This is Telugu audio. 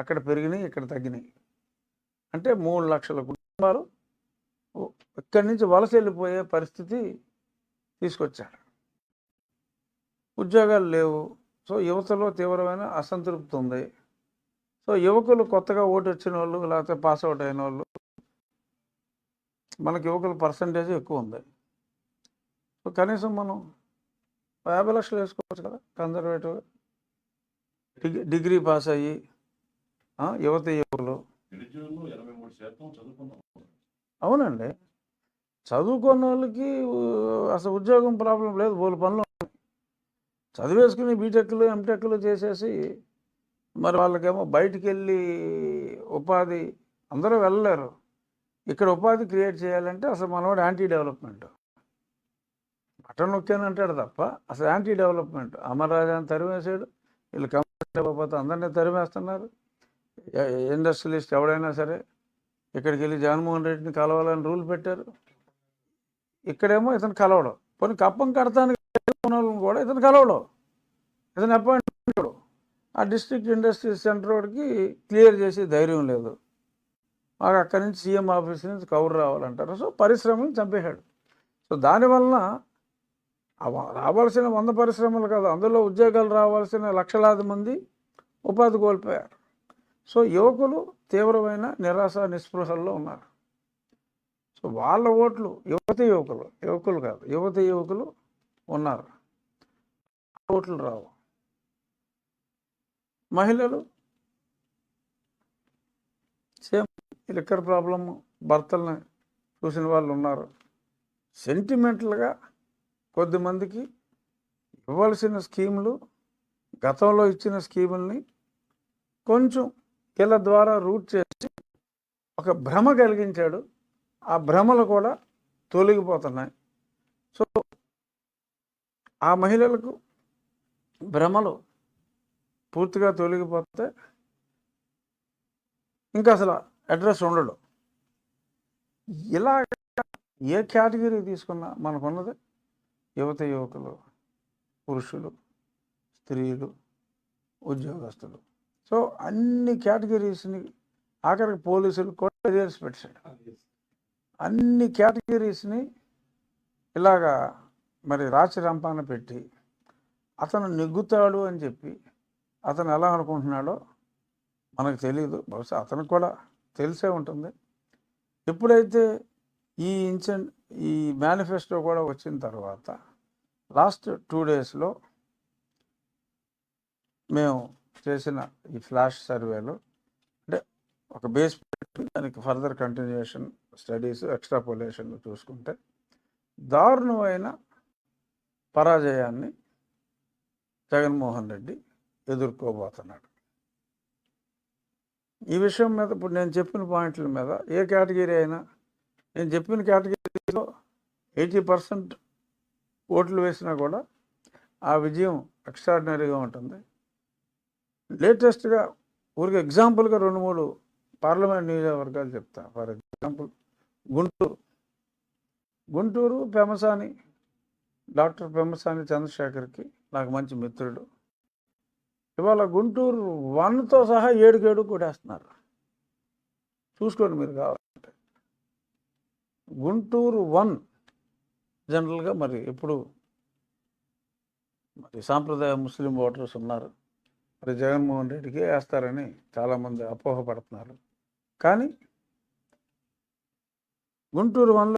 అక్కడ పెరిగినాయి ఇక్కడ తగ్గినాయి. అంటే మూడు లక్షల కుటుంబాలు ఇక్కడి నుంచి వలస వెళ్ళిపోయే పరిస్థితి తీసుకొచ్చాడు ఉద్యోగాలు లేవు. సో యువతలో తీవ్రమైన అసంతృప్తి ఉంది. సో యువకులు కొత్తగా ఓటు వచ్చిన వాళ్ళు లేకపోతే పాస్ అవుట్ అయిన వాళ్ళు మనకి యువకుల పర్సంటేజ్ ఎక్కువ ఉంది. సో కనీసం మనం యాభై లక్షలు వేసుకోవచ్చు కదా కన్జర్వేటివ్ డిగ్రీ డిగ్రీ పాస్ అయ్యి యువత యువకులు. అవునండి. చదువుకున్న వాళ్ళకి అసలు ఉద్యోగం ప్రాబ్లం లేదు బోలు పనులు. చదివేసుకుని బీటెక్లు ఎంటెక్లు చేసేసి మరి వాళ్ళకేమో బయటికి వెళ్ళి ఉపాధి అందరూ వెళ్ళలేరు. ఇక్కడ ఉపాధి క్రియేట్ చేయాలంటే అసలు మనవాడు యాంటీ డెవలప్మెంట్ బటన్ నొక్కాను అంటాడు తప్ప అసలు యాంటీ డెవలప్మెంట్ అమర్రాజాని తరిమేసాడు వీళ్ళు కంపెనీ పోతే అందరినీ తరిమేస్తున్నారు. ఇండస్ట్రియలిస్ట్ ఎవడైనా సరే ఇక్కడికి వెళ్ళి జగన్మోహన్ రెడ్డిని కలవాలని రూల్ పెట్టారు. ఇక్కడేమో ఇతను కలవడం. పోనీ కప్పం కడతానికి కూడా ఇతను కలవడం. ఇతను అపాయింట్మెంట్ ఆ డిస్ట్రిక్ట్ ఇండస్ట్రీ సెంటర్ వాడికి క్లియర్ చేసే ధైర్యం లేదు. మాకు అక్కడి నుంచి సీఎం ఆఫీస్ నుంచి కవర్ రావాలంటారు. సో పరిశ్రమలు చంపేశాడు. సో దానివలన రావాల్సిన వంద పరిశ్రమలు కాదు అందులో ఉద్యోగాలు రావాల్సిన లక్షలాది మంది ఉపాధి కోల్పోయారు. సో యువకులు తీవ్రమైన నిరాశ నిస్పృహల్లో ఉన్నారు. సో వాళ్ళ ఓట్లు యువత యువకులు యువకులు కాదు యువత యువకులు ఉన్నారు. ఓట్లు రావు. మహిళలు సేమ్ లిక్కర్ ప్రాబ్లమ్ భర్తల్ని చూసిన వాళ్ళు ఉన్నారు. సెంటిమెంటల్గా కొద్దిమందికి ఇవ్వాల్సిన స్కీములు గతంలో ఇచ్చిన స్కీముల్ని కొంచెం వీళ్ళ ద్వారా రూట్ చేసి ఒక భ్రమ కలిగించాడు. ఆ భ్రమలు కూడా తొలగిపోతున్నాయి. సో ఆ మహిళలకు భ్రమలు పూర్తిగా తొలగిపోతే ఇంకా అసలు అడ్రస్ ఉండడు. ఇలా ఏ కేటగిరీ తీసుకున్నా మనకున్నది యువత యువకులు పురుషులు స్త్రీలు ఉద్యోగస్తులు. సో అన్ని కేటగిరీస్ని ఆఖరికి పోలీసులు కూడా కెరియర్స్ పెట్టాడు అన్ని కేటగిరీస్ని ఇలాగా మరి రాచి రంపాన పెట్టి అతను నెగ్గుతాడు అని చెప్పి అతను ఎలా అనుకుంటున్నాడో మనకు తెలియదు బహుశా అతనికి కూడా తెలిసే ఉంటుంది. ఎప్పుడైతే ఈ ఇన్సెన్ ఈ మేనిఫెస్టో కూడా వచ్చిన తర్వాత లాస్ట్ టూ డేస్లో మేము చేసిన ఈ ఫ్లాష్ సర్వేలో అంటే ఒక బేస్ దానికి ఫర్దర్ కంటిన్యూషన్ స్టడీస్ ఎక్స్ట్రాపోలేషన్ చూసుకుంటే దారుణమైన పరాజయాన్ని జగన్మోహన్ రెడ్డి ఎదుర్కోబోతున్నాడు. ఈ విషయం మీద ఇప్పుడు నేను చెప్పిన పాయింట్ల మీద ఏ కేటగిరీ అయినా నేను చెప్పిన కేటగిరీలో ఎయిటీ పర్సెంట్ ఓట్లు వేసినా కూడా ఆ విజయం ఎక్స్ట్రాడినరీగా ఉంటుంది. లేటెస్ట్గా ఊరికి ఎగ్జాంపుల్గా రెండు మూడు పార్లమెంట్ నియోజకవర్గాలు చెప్తా. For example Guntur. Guntur Pemmasani doctor Pemmasani చంద్రశేఖర్కి నాకు మంచి మిత్రుడు. ఇవాళ గుంటూరు వన్తో సహా ఏడుకేడు కొట్టేస్తున్నారు. చూసుకోండి మీరు కావాలంటే. గుంటూరు వన్ జనరల్గా మరి ఎప్పుడు మరి సాంప్రదాయ ముస్లిం ఓటర్స్ ఉన్నారు. మరి జగన్మోహన్ రెడ్డికి వేస్తారని చాలామంది అపోహపడుతున్నారు. కానీ గుంటూరు వన్లో